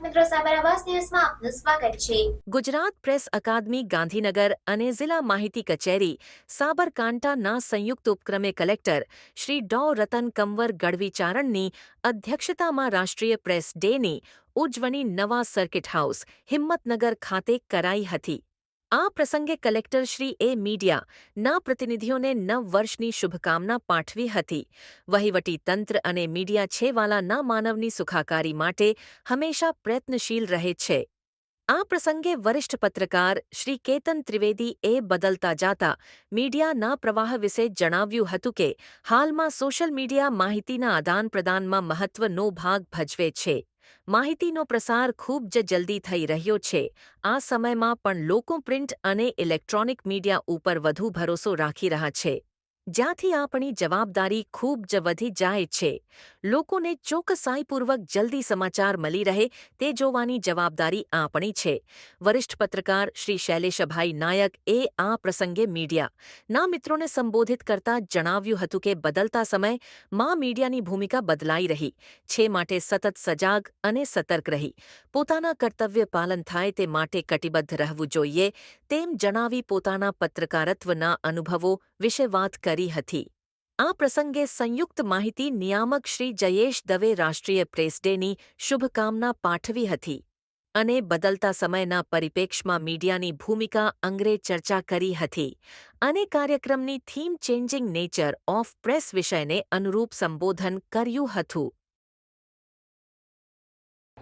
મિત્રો, સાબર આવાસ ન્યૂઝમાં આપનું સ્વાગત છે. ગુજરાત પ્રેસ અકાદમી, ગાંધીનગર અને જિલ્લા માહિતી કચેરી, સાબરકાંઠાના સંયુક્ત ઉપક્રમે કલેક્ટર શ્રી ડો. રતન કંવર ગઢવી ચારણની અધ્યક્ષતામાં રાષ્ટ્રીય પ્રેસ ડેની ઉજવણી નવા સર્કિટ હાઉસ હિંમતનગર ખાતે કરાઈ હતી. આ પ્રસંગે કલેક્ટર શ્રી એ મીડિયા ના પ્રતિનિધિઓને નવ વર્ષની શુભકામના પાઠવી હતી. વહીવટી તંત્ર અને મીડિયા છેવાલા ના માનવની સુખાકારી માટે હંમેશા પ્રયત્નશીલ રહે છે. આ પ્રસંગે વરિષ્ઠ પત્રકાર શ્રી કેતન ત્રિવેદી એ બદલતા જાતા મીડિયાના પ્રવાહ વિશે જણાવ્યું હતું કે, હાલમાં સોશિયલ મીડિયા માહિતીના આદાન પ્રદાનમાં મહત્વનો ભાગ ભજવે છે. માહિતીનો પ્રસાર ખૂબ જ જલ્દી થઈ રહ્યો છે. આ સમયમાં પણ લોકો પ્રિન્ટ અને ઇલેક્ટ્રોનિક મીડિયા ઉપર વધુ ભરોસો રાખી રહ્યા છે. જ્યાંથી આપણી જવાબદારી ખૂબ જ વધી જાય છે. લોકોને ચોકસાઈપૂર્વક જલ્દી સમાચાર મળી રહે તે જોવાની જવાબદારી આપણી છે. વરિષ્ઠ પત્રકાર શ્રી શૈલેષભાઈ નાયક એ આ પ્રસંગે મીડિયા ના મિત્રોને સંબોધિત કરતા જણાવ્યું હતું કે બદલતા સમયમાં મીડિયાની ભૂમિકા બદલાઈ રહી, છે માટે સતત સજાગ અને સતર્ક રહી. પોતાના કર્તવ્ય પાલન થાય તે માટે કટિબદ્ધ રહેવું જોઈએ તેમ જણાવી પોતાના પત્રકારત્વના અનુભવો વિશે વાત કરી હતી. આ પ્રસંગે સંયુક્ત માહિતી નિયામક શ્રી જયેશ દવે રાષ્ટ્રીય પ્રેસ ડેની શુભકામના પાઠવી હતી અને બદલતા સમયના પરિપ્રેક્ષમાં મીડિયાની ભૂમિકા અંગે ચર્ચા કરી હતી અને કાર્યક્રમની theme changing nature of press વિષયને અનુરૂપ સંબોધન કર્યું હતું.